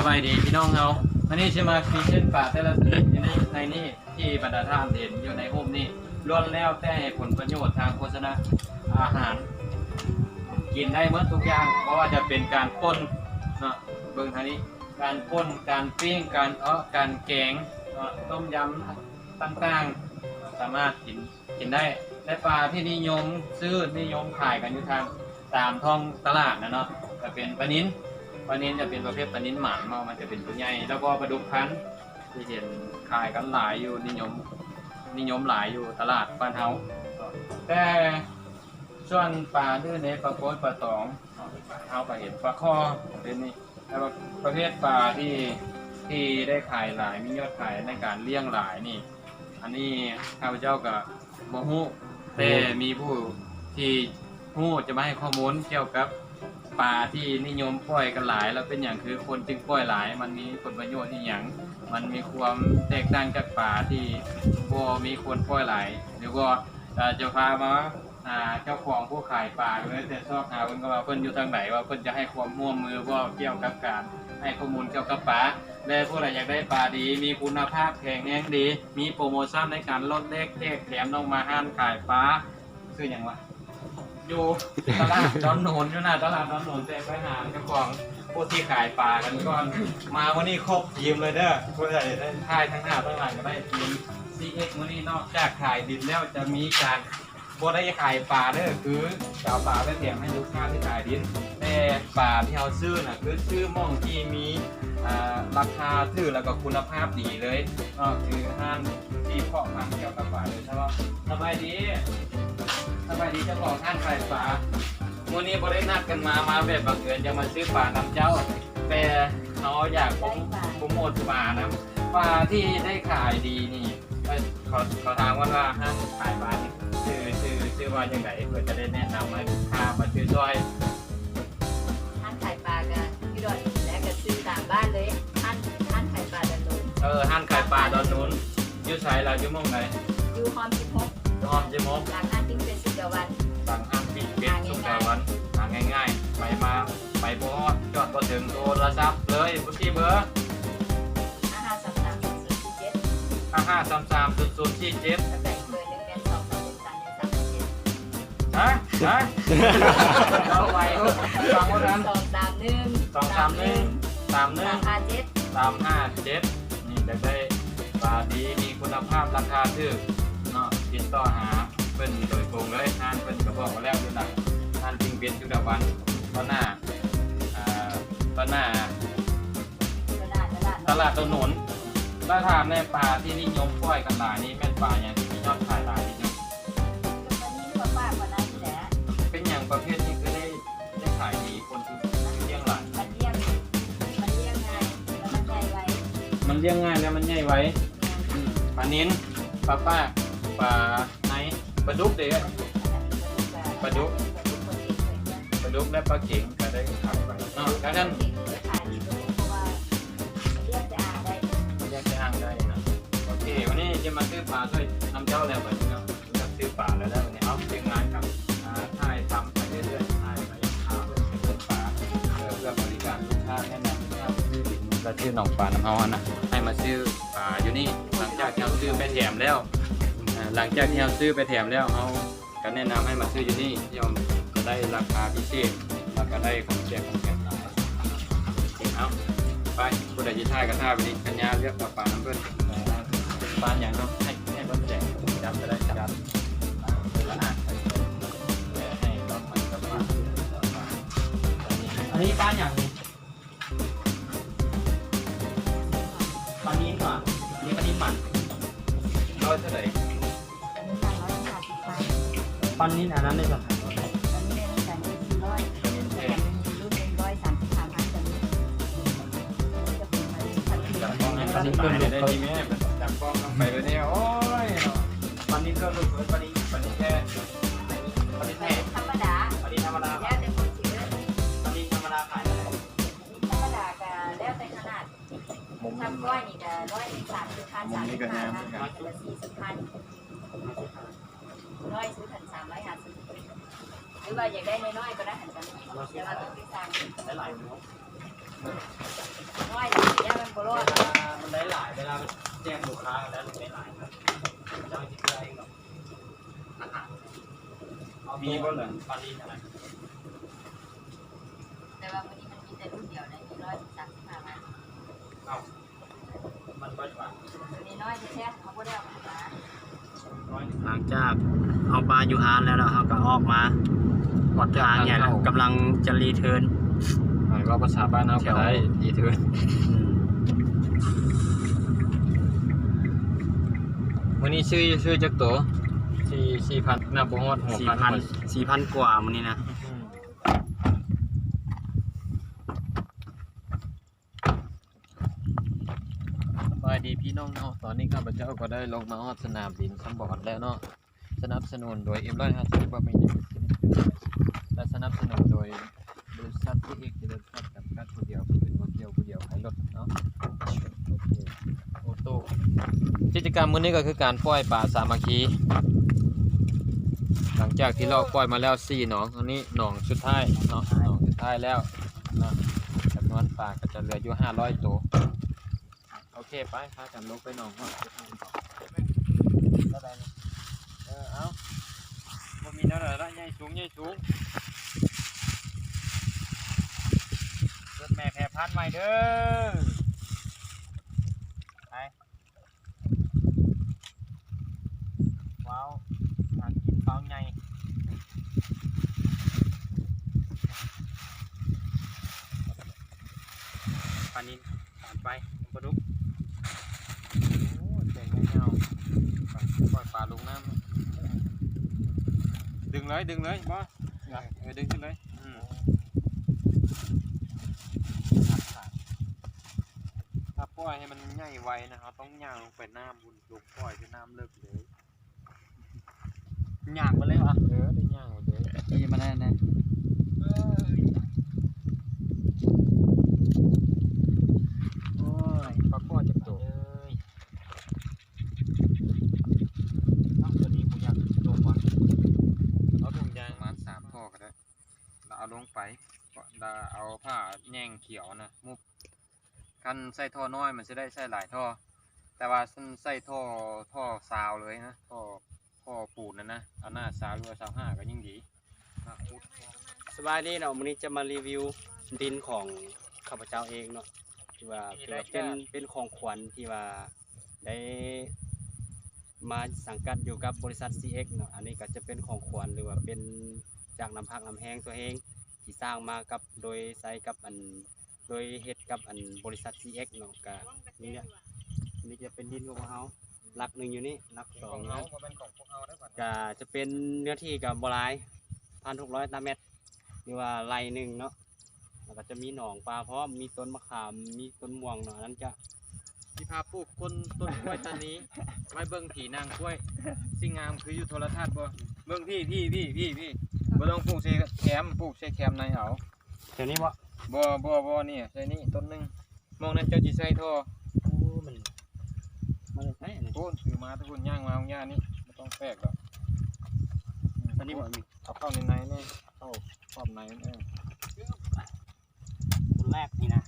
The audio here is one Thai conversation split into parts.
สบายดีพี่น้องเราวันนี้จะมาฟีเช่นป่าแต่ละสีอยู่ในในนี่ที่บรรดาท่านเห็นอยู่ในรูปนี่ล้วนแล้วแต่ผลประโยชน์ทางโฆษณาอาหาร กินได้เมื่อทุกอย่าง เพราะว่าจะเป็นการป่นเนาะเบิ่งทางนี้การป่นการปิ้งการเทาะการแกงต้มยำต่างๆ สามารถกินกินได้และปลาที่นิยมซื้อนิยมขายกันอยู่ทางตามท้องตลาดนะเนาะจะเป็นปลานิ้น ปลานิ้นจะเป็นประเภทปลานิ้นหมานเนามันจะเป็นตัวใหญ่แล้วก็ปลาดุกพันธุ์ที่เห็นขายกันหลายอยู่นิยม นิยมหลายอยู่ตลาดบ้านเฮาแต่ส่วนปลาดื้อเนปลาโคตปลาตองเฮาก็เห็นปลาข้อเป็นนี่แต่ว่าประเภทปลาที่ที่ได้ขายหลายมียอดขายในการเลี้ยงหลายนี่ อันนี้ข้าพเจ้ากับโมฮู้แต่มีผู้ที่ฮู้จะมาให้ข้อมูลเกี่ยวกับ ป่าที่นิยมปล่อยกันหลาย แล้วเป็นอย่างคือคนจึงปล่อยหลาย มันมีผลประโยชน์ที่อย่างมันมีความแตกต่างจากป่าที่บ่มีคนปล่อยหลายเดี๋ยวก็เอ่อจะพามาเจ้าของผู้ขายป่าเลยแต่ชอบหาเพิ่นก็ว่าเพิ่นอยู่ทางไหนว่าเพิ่นจะให้ความร่วมมือว่าเกี่ยวกับการให้ข้อมูลเกี่ยวกับป่าและผู้ใดอยากได้ปลาดี มีคุณภาพแข็งแรงดี มีโปรโมชั่นในการลดเลขแจกแถมต้องมาห้านขายปลาคืออย่างวะ อยู่ตลาดดอนโหนอยู่หน้าตลาดดอนโหนแต่ไปหาเจ้าของผู้ที่ขายปลากันก่อนมาวันนี้ครบทีมเลยเด้อผู้ใดได้ทายทั้งหน้าทั้งหลังก็ได้ทีม CX วันนี้นอกจากขายดินแล้วจะมีการบ่ได้ขายปลาเด้อคือจะเอาปลาไปแถมให้ลูกค้าที่ขายดินแต่ปลาที่เราซื้อน่ะคือซื้อม่องที่มีอ่าราคาถือแล้วก็คุณภาพดีเลยก็คือห้างที่เพาะพันธุ์เกี่ยวกับปลาโดยเฉพาะสบายดี บายดีเจ้าของห้างขายปลาวันนี้บรินัดกันมา มาแบบบังเอิญจะมาซื้อปลาน้ำเจ้า แต่เขาอยากโปรโปรโมทปลานะ ปลาที่ได้ขายดีนี่เอ้ยเขาเขาถามว่าว่าห้างขายปลานี่ชื่อชื่อชื่อว่าอย่างไรเพื่อจะได้แนะนำให้ลูกค้ามาซื้อซอยท่านขายปลากันพี่ดอนและก็ซื้อตามบ้านเลยท่านท่านขายปลาดันโดนเออห้างขายปลาตอนนู้นอยุ่ใช้เราอยู่หมองไหนอยู่ฮอมสิบหกหอมจิมกหลัง ว่าวัน สั่งห้ามปิดเป็ดสุกาวันหาง่ายๆ ไปมาไปบอดจอดก็ถึงโทรศัพท์เลยบุกี้เบอร์อาหารสามสามศูนย์ศูนย์เจ็ดห้าห้าสามสามศูนย์ศูนย์สี่เจ็ดแล้วแต่งเบอร์หนึ่งเป็นสองสามสามหนึ่งสามเจ็ดฮะฮะเอาไปฟังว่านั้นสองสามหนึ่งสองสามหนึ่งสามหนึ่รางคาเจ็ดสามห้าเจ็ดนี่จะได้ปลาดีมีคุณภาพราคาถูก ดาวันตอนหน้าอ่าตอนหน้าตลาดตลาดตลาดถนนถ้าถามในป่าที่นิยมปล่อยกันหลายนี่แม่นป่าอย่างที่มียอดขายหลายที่สุดวันนี้ป้าป้าคนนั้นแหละเป็นอย่างประเภทที่คือได้ได้ขายดีคนที่เลี้ยงหลายมันเลี้ยงมันเลี้ยงง่ายแล้วมันใหญ่ไว้มันเลี้ยงง่ายแล้วมันใหญ่ไว้อืมปลานิ้นปลาป้าปลาไหนปลาดุกเด็กปลาดุกป ลุกและปลาเก๋งก็ได้ขายไปแล้วท่านายดีเพราะว่าเลี้ยงจะอาได้แยกอ้างได้นะโอเควันนี้จะมาซื้อปลาช่วยน้ำเจ้าแล้วแบบนี้เนาะจะซื้อปลาแล้วได้วันนี้เอาเรียงงานกับอ่าถ่ายทำไปเรื่อยๆถ่ายไปเอาเพื่อซื้อปลาเพื่อบริการลูกค้าแนะนำให้เอาซื้อดินและชื่อหนองปลาน้ำเฮาอะนะให้มาซื้อปลาอยู่นี่หลังจากที่เราซื้อไปแถมแล้วหลังจากที่เราซื้อไปแถมแล้วเขาก็แนะนำให้มาซื้ออยู่นี่ยอม ได้ราคาพิเศษแล้วก็ได้ของแจกของแถมหลายจริงเอาไปผู้ใดยิท่ายก็ท่าไปดิกัญญาเลือกกับปลาน้ำเพื่อนปลาอย่างเนาะให้ให้รถแจกจับจะได้จับละอะให้รถมันกับปลาอันนี้ปลาอย่างนี้ปลานี้ก่อนอันนี้ปลานี้หมันร้อยเท่าไหร่อันนี้ต่างร้อยห้าสิบพันปลานี้อันนั้นเลยก่อนอัน กล้องให้มันได้ดีไหมจับกล้องต้องไปเลยเนี่ยโอ้ยปลานี้เครื่องลูกปลานี้ปลานี้แค่ปลานี้แท้ธรรมดาปลานี้ธรรมดาแล้วแต่คนซื้อปลานี้ธรรมดาขายเท่าไหร่ธรรมดาก็แล้วแต่ขนาดมุมทำก้อยนี่ก็ร้อยสามสิบพันสามสิบพันนะละสี่สิบพันร้อยซื้อถันสามร้อยห้าสิบหรือว่าอยากได้น้อยๆก็ได้ถันกันแต่ว่าต้องไปสั่งหลายๆ น้อยเนาะน้อยเวลาแจ้งลูกค้าแล้วหรือไม่หลายครับเจ้าที่ได้กับอาหารเอามีบ่เหรอปลาลีนอะไรแต่ว่าวันนี้มันมีแต่รุ่นเดียวนะมีร้อยสามสิบห้าบาทเอามันก็ว่าตัวนี้น้อยแท้ๆเขาก็ได้เอามาร้อยหลังจากเอาปลาอยู่ฮานแล้วเราก็ออกมาหมดทางเนี่ยกำลังจะรีเทิร์น หมายว่าภาษาบ้านเราก็ได้ดีเถินวันนี้ชื่อชื่อจักตัวสี่สี่พันนับบ่ฮอดหกสี่พันพันสี่พันกว่ามันนี่นะสบายดีพี่น้องเนาะตอนนี้ข้าพเจ้าก็ได้ลงมาฮอดสนามบินสำบอดแล้วเนาะสนับสนุนโดย M150 บะหมี่นิมิตรและสนับสนุนโดย บริษัทที่เอกเจริญทรัพย์จำกัดผู้เดียวเป็นคนเดียวผู้เดียวขายรถเนาะโอโต้กิจกรรมมื้อนี้ก็คือการปล่อยปลาสามัคคี หลังจากที่เราปล่อยมาแล้ว4หนองอันนี้หนองสุดท้ายเนาะหนองสุดท้ายแล้วเนาะจำนวนปลาก็จะเหลืออยู่500ตัวโอเคไปพากันลงไปหนองก่อนเออเอาบ่มีนั่นแหละละใหญ่สูงใหญ่สูงรถแม่แพันใหม่เด้อไปว้าวทางกินเปล่าใหญ่ปลานินตามไปปลาดุกโอ้เจ๋งเงาปล่อยปลาลงน้ำดึงเลยดึงเลยบอสเออดึงขึ้นเลยอืมถ้าปล่อย ให้มันใหญ่ไวนะเขาต้องย่างลงไปน้ำบุญลงปล่อยไปน้ำเลิกเลยยากมาเลยวะเออได้ย่างหมดเลยนี่มาแน่แน่โอ้ยปลาก้อนจะโตเอ้ยเอาตัวนี้ผมอยากลงว่ะเอาถุงยางมาสามท่อก็ได้เราเอาลงไปเราเอาผ้าแย่งเขียวนะมุบ คันใส่ท่อน้อยมันจะได้ใส่หลายท่อ แต่ว่าฉันใส่ท่อท่อซาวเลยนะท่อท่อปูนนะนะเอาหน้าซาวหรือว่าซาวห้าก็ยิ่งดีอะพูดสบายดีเนาะวันนี้จะมารีวิวดินของข้าพเจ้าเองเนาะที่ว่าคือว่าเป็นเป็นของขวัญที่ว่าได้มาสังกัดอยู่กับบริษัท CX เนาะอันนี้ก็จะเป็นของขวัญหรือว่าเป็นจากน้ำพักน้ำแห้งตัวเองที่สร้างมากับโดยใช้กับอัน โดยเฮ็ดกับอันบริษัท CX เนาะก็นี่เนี่ยอันนี้จะเป็นดินของเราหลักหนึ่งอยู่นี่หลักสขอองงนะเขาก็เป็นของพวกเขาได้ป่ะก็จะเป็นเนื้อที่กับบหลายพันหกร้อยตารเมตรหรือว่าไรหนึ่งเนาะแล้วก็จะมีหนองปลาพร้อมมีต้นมะขามมีต้นม่วงเนาะอันนั้นจะ ที่พาปลูกต้นต้นกล้วยตอนนี้ ไว้เบิ่งผีนางกล้วย สิ่งงามคืออยู่โทรทัศน์บ่เบิ่งพี่พี่พี่พี่พี่บ่ต้องปลูกใส่แคมปลูกใส่แคมในเอา เดี๋ยวนี้วะบ่บ่บ่นี่ใส่นี่ต้นหนึงมองนั้นเจ้าสิใส่ท่อโอ้มันมันจะใช่เนี่ยโอ้นถือมาทุกคนย่างมาของย่านี่ไม่ต้องแปลกหรอกตอนนี้มันมีเอาเข้าในในนี่เข้าครอบในนี่ต้นแรกนี่นะ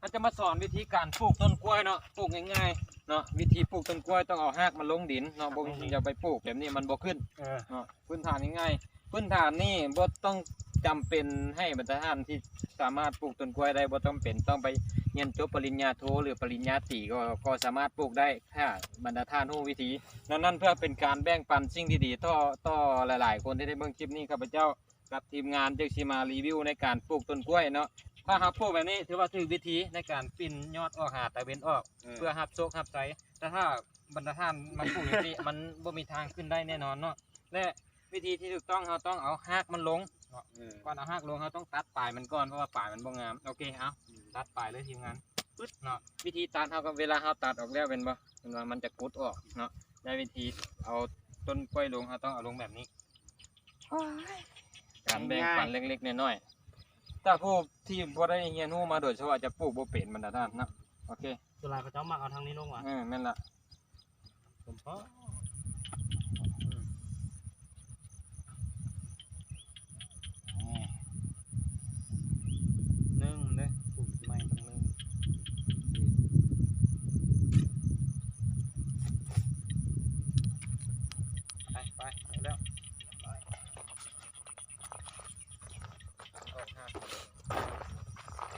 ถ้าจะมาสอนวิธีการปลูกต้นกล้วยเนาะปลูกง่ายๆเนาะวิธีปลูกต้นกล้วยต้องเอาหากมันลงดินเนาะบ่อย่าไปปลูกแบบนี้มันบ่ขึ้นเออเนาะพื้นฐานง่ายๆพื้นฐานนี่บ่ต้อง จำเป็นให้บรรดาท่านที่สามารถปลูกต้นกล้วยได้บ่ต้องเป็นต้องไปเรียนจบปริญญาโทหรือปริญญาตรีก็ก็สามารถปลูกได้ถ้าบรรดาท่านรู้วิธีนั้นนั่นเพื่อเป็นการแบ่งปันสิ่งดีๆต่อต่อหลาย ๆ คนที่ได้เบิ่งคลิปนี้ข้าพเจ้ากับทีมงานจึงสิมารีวิวในการปลูกต้นกล้วยเนาะถ้าหากปลูกแบบนี้ถือว่าถูกวิธีในการปิ่นยอดออกหาตะเวนออก เพื่อหับโชคหับใจแต่ถ้าบรรดาท่านมาปลูกอย่างนี้ มันบ่มีทางขึ้นได้แน่นอนเนาะและวิธีที่ถูกต้องเราต้องเอาหากมันลงเนาะ ก่อนเอาหากลงเราต้องตัดปลายมันก่อนเพราะว่าปลายมันบ่งามโอเคเอาตัดปลายเลยทีมงานปึ๊ดเนาะวิธีตัดเราก็เวลาเราตัดออกแล้วเป็นบ่เป็นว่ามันจะกุดออกเนาะได้วิธีเอาต้นกล้วยลงเราต้องเอาลงแบบนี้การแบ่งปันเล็กๆน้อยๆถ้าผู้ที่บ่ได้เรียนรู้มาโดยเฉพาะจะปลูกบ่เป็นบรรดาท่านเนาะโอเคส่วนหลายเขาเจ้ามักเอาทางนี้ลงว่ะเออแม่นละผมเพราะ ไปแล้ว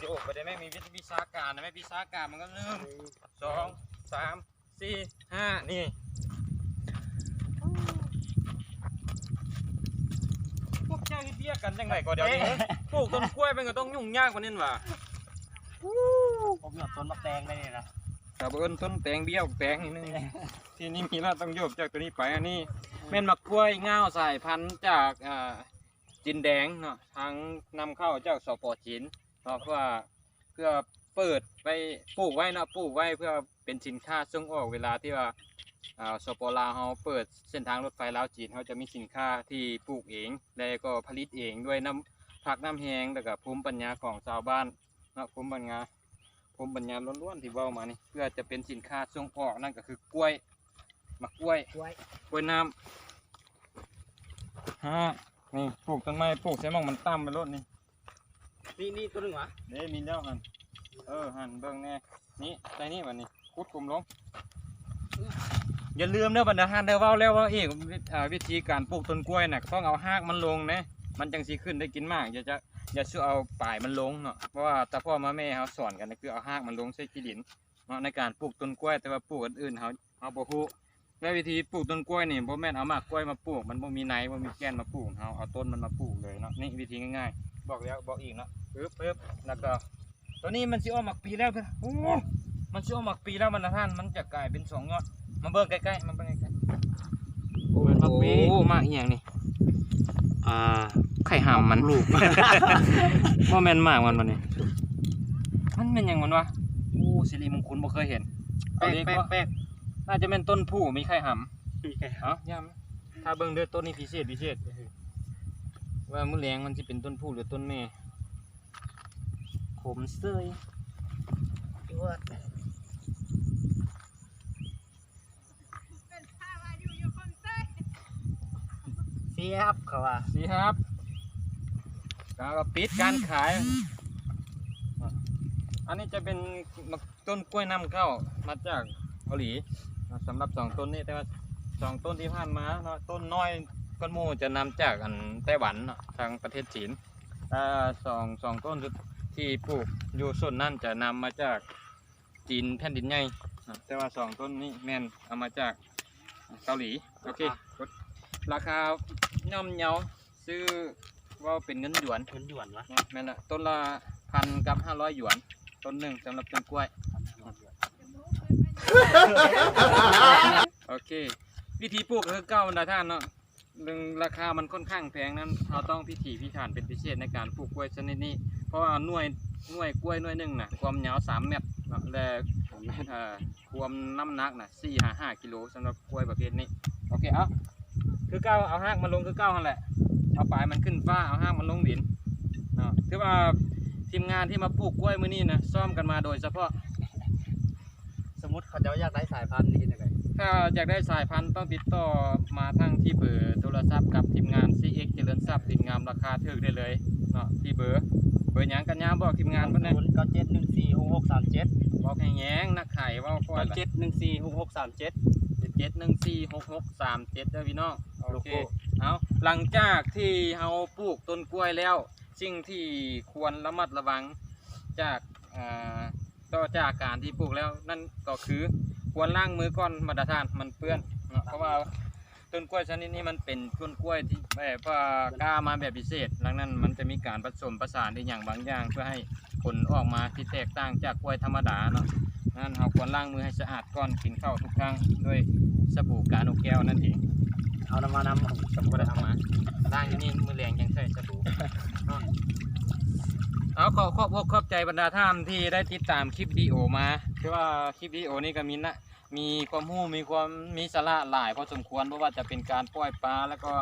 โยกไปได้ไหมมีวิชาการนะไหมวิชาการมันก็หนึ่งสองสามสี่ห้านี่พวกเจ้าเบี้ยกันยังไหนก็เดี๋ยวนี้ปลูกต้นกล้วยมันก็ต้องยุ่งยากกว่านี้ว่ะผมหยต้นมะแตงได้เนี่ยนะแต่เบิ้ลต้นแตงเบี้ยวแตงนิดนึงที่นี่มีเราต้องโยบจากตัวนี้ไปอันนี้ แม่นมักล้วยเง่าสายพันธุ์จากอ่าจินแดงเนาะทางนำเข้าจากสปอจีนเนาะเพื่อเพื่อเปิดไปปลูกไว้เนาะปลูกไว้เพื่อเป็นสินค้าส่งออกเวลาที่ว่าอ่าสปลาวเขาเปิดเส้นทางรถไฟลาวจีนเขาจะมีสินค้าที่ปลูกเองแล้วก็ผลิตเองด้วยน้ำผักน้ำแห้งแล้วก็ภูมิปัญญาของชาวบ้านเนาะภูมิปัญญาผมปัญญาล้วนๆที่เว้ามานี่เพื่อจะเป็นสินค้าส่งออกนั่นก็คือกล้วย มะกล้วยกล้วยกล้วยน้ำฮะนี่ปลูกต้นไม้ปลูกใส่หมองมันต่ำไปรถนี่นี่นี่ตัวหนึงวะเด้มีแล้วหันเออหันเบิ่งแน่นี่ใส่นี่บัดนี้คุดกลมลงอย่าลืมเด้อบรรดาท่านเด้อเว้าแล้วว่าเอกอ่าวิธีการปลูกต้นกล้วยน่ะต้องเอาหากมันลงนะมันจังสิขึ้นได้กินมากอย่าจะอย่าช่วยเอาปลายมันลงเนาะเพราะว่าตาพ่อมาแม่เขาสอนกันนะคือเอาหากมันลงใส่ขี้ดินเนาะในการปลูกต้นกล้วยแต่ว่าปลูกอันอื่นเขาเขาบ่ฮู้ และวิธีปลูกต้นกล้วยนี่บ่แม่นเอาหมากกล้วยมาปลูก มันบ่มีไหนบ่มีแก่นมาปลูกเขาเอาต้นมันมาปลูกเลยเนาะนี่วิธีง่ายๆ บอกแล้วบอกอีกเนาะปึ๊บปึ๊บแล้วก็ตัวนี้มันสิออกหมากปีแล้วเพิ่นโอ้มันสิออกหมากปีแล้วมันนะท่านมันจะกลายเป็นสองยอดมาเบิ่งใกล้ๆมาเบิ่งใกล้ๆโอ้หมากปีโอ้หมากอีหยังนี่อ่าไข่ห่ามมันลูกบ่แม่นหมากมันบ่นี่มันเป็นหยังมันวะโอ้สิริมงคลบ่เคยเห็นแป๊กเอาเรียกแป๊กว่าแป๊ก น่าจะเป็นต้นผู้มีไข่หมีแค่ำเอ้าย่ำถ้าเบิ่งเด้อต้นนี้พิเศษพิเศษว่ามื้อแรงมันสิเป็นต้นผู้หรือต้นแม่ ขมเสยตัวเสียบเขาว่าสิครับแล้วก็ปิดการขาย อันนี้จะเป็นต้นกล้วยน้ำเข้ามาจากเกาหลี สำหรับสองต้นนี้แต่ว่าสองต้นที่ผ่านมาเนาะต้นน้อยก้นหมูจะนำจากอันไต้หวันเนาะทางประเทศจีนอ่าสองสองต้นที่ปลูกอยู่ส่วนนั่นจะนำมาจากจีนแผ่นดินใหญ่เนาะแต่ว่าสองต้นนี้แม่นเอามาจากเกาหลีโอเคกดราคาย่อมเยาซื้อว่าเป็นเงินหยวนเงินหยวนวะแม่นละต้นละพันกับห้าร้อยหยวน ต้นหนึ่งสำหรับต้นกล้วย โอเค วิธีปลูกก็คือเก้าบรรดาท่านเนาะหนึ่งราคามันค่อนข้างแพงนั้นเราต้องพิถีพิถันเป็นพิเศษในการปลูกกล้วยชนิดนี้ เพราะว่าหน่วยหน่วยกล้วยหน่วยหนึ่งน่ะความยาวสามเมตรเนาะและเอ่อความน้ำหนักน่ะสี่ห้าห้ากิโลสำหรับกล้วยประเภทนี้โอเคเอาคือเก้าเอาห้างมันลงคือเก้านั่นแหละเอาปลายมันขึ้นฟ้าเอาห้างมันลงดินเนาะคือว่าทีมงานที่มาปลูกกล้วยมื้อนี้นะซ่อมกันมาโดยเฉพาะ เขาจะอยากได้สายพันธุ์นี่ยังไงถ้าอยากได้สายพันธุ์ต้องติดต่อมาทางที่เบอร์โทรศัพท์กับทีมงาน CX เจริญทรัพย์สินงามราคาถูกได้เลยเนาะที่เบอร์เบอร์หยังกันยามบอกทีมงานเพิ่นนะศูนย์เก้าเจ็ดหนึ่งสี่หกหกสามเจ็ดบอกแหงๆนักไข่เว่าก่อนเก้าละเจ็ดหนึ่งสี่หกหกสามเจ็ดเจ็ดหนึ่งสี่หกหกสามเจ็ดเด้อพี่น้องโลโอเค โก้ เอาหลังจากที่เฮาปลูกต้นกล้วยแล้วสิ่งที่ควรระมัดระวังจากอ่า ต่อจากการที่ปลูกแล้วนั่นก็คือควรล้างมือก่อนมาตรฐานมันเปื้อนเนาะเพราะว่าต้นกล้วยชนิดนี้มันเป็นต้นกล้วยที่แบบว่ากล้ามาแบบพิเศษดังนั้นมันจะมีการผสมประสานในอย่างบางอย่าง เพื่อให้ผลออกมาที่แตกต่างจากกล้วยธรรมดาเนาะนั้นเราควรล้างมือให้สะอาดก่อนกินข้าวทุกครั้งด้วยสบู่กาโนแก้วนั่นเองเอานำมานำของสมมบ่ติได้เอาเอามามาล้างอย่างนี้มือแรงยังใส่สบู่ เอาขอขอบอกขอบใจบรรดาท่านที่ได้ติดตามคลิปวิดีโอมาคือว่าคลิปวิดีโอนี้ก็มีนะมีความรู้มีความมีสาระหลายพอสมควรเพราะว่าจะเป็นการปล่อยปลาแล้วก็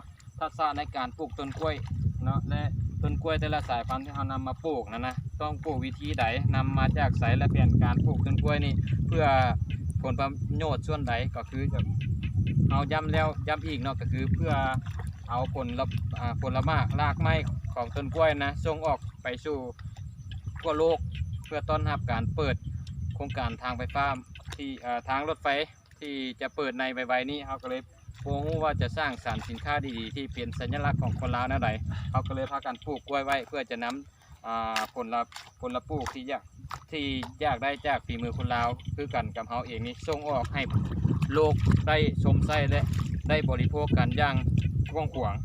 ทักษะในการปลูกต้นกล้วยเนาะและต้นกล้วยแต่ละสายพันธุ์ที่เรานำมาปลูกนะนะต้องปลูกวิธีใดนำมาจากไสและเปลี่ยนการปลูกต้นกล้วยนี่เพื่อผลประโยชน์ส่วนใดก็คือจะเอาย้ำแล้วย้ำอีกเนาะก็คือเพื่อเอาผลละอ่าผลไม้รากไม้ของต้นกล้วยนะส่งออกไปสู่ ทั่วโลก เพื่อต้อนรับการเปิดโครงการทางไฟฟ้าที่ทางรถไฟที่จะเปิดในไวๆนี้เขาก็เลยโู้ว่าจะสร้างสรรค์สินค้าดีๆ ที่เป็นสัญลักษณ์ของคนลาวนั่นใดเขาก็เลยพากันปลูกกล้วยไว้ เพื่อจะนอ่าผลลัพธ์ผลลัพธ์ปลูกที่ยากที่ยากได้จากฝีมือคนลาวคือกันกับเฮาเองนี่ส่งออกให้โลกได้ชมไส้และได้บริโภคกันอย่างกว้างขวาง